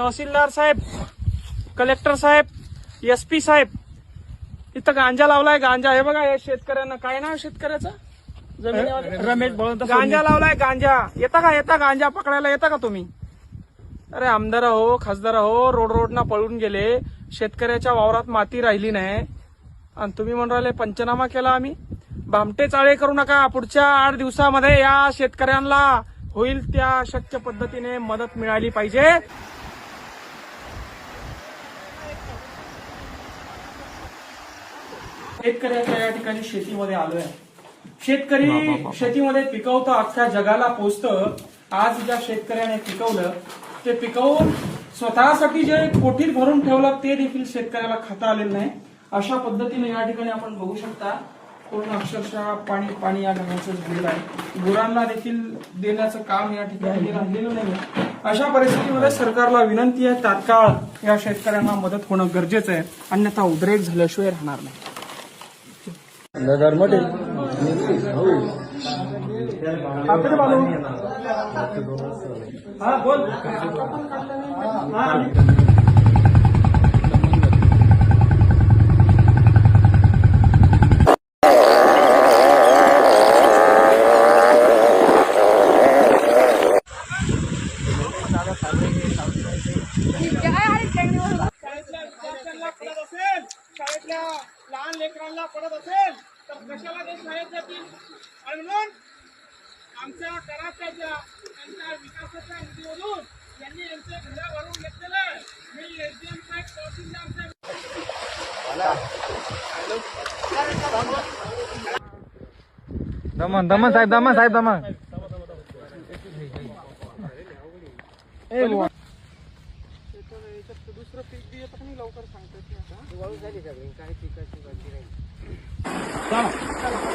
तहसीलदार साहेब कलेक्टर साहेब S P साहेब इथं गांजा लावलाय गांजा. हे बघा या शेतकऱ्यांना काय नाव शेतकऱ्याचं? जमिनीवाले? रमेश बळवंत गांजा लावलाय गांजा. येता का येता गांजा पकडायला येता का तुम्ही? अरे आमदार हो खासदार हो रोड रोडना पळून गेले. शेतकऱ्याच्या वावरात माती राहिली नाही. आणि तुम्ही म्हणून राहिले पंचनामा केला आम्ही. भामटे चाळे करू नका पुढच्या आठ दिवसामध्ये या शेतकऱ्यांना होईल त्या शक्य पद्धतीने मदत मिळाली पाहिजे. शेतकऱ्याच्या या ठिकाणी शेतीमध्ये आलोय. शेतकरी शेतीमध्ये पिकवतं अख्ख्या जगाला पोचतं. आज ज्या शेतकऱ्याने पिकवलं ते पिकवून स्वतःसाठी जे कोठीत भरून ठेवलं ते देखील शेतकऱ्याला खाता आलेलं नाही. अशा पद्धतीने या ठिकाणी आपण बघू शकता पूर्ण अक्षरशः पाणी पाणी या घराचं झालेलं आहे. गुरांना देखील देण्याचं काम या ठिकाणी राहिलेलं नाही अशा परिस्थितीमध्ये सरकारला विनंती आहे तात्काळ या शेतकऱ्यांना मदत होणं गरजेचं आहे. अन्यथा उद्रेक झाल्याशिवाय राहणार नाही. দাদার মোটে দাদা शाळेतल्या लहान लेकरांना पडत असेल तर कशाला ते शाळेत जातील? आणि म्हणून आमच्या कराच्या त्यांच्या विकासाच्या निधीमधून यांनी यांचे घरं भरून घेतलेलं आहे. मी एसडीएम साहेब तहसीलदार साहेब. दमन दमन साहेब दमन साहेब दमन. दुसरं पीक बी येतं पण लवकर सांगता येत नाही. आता.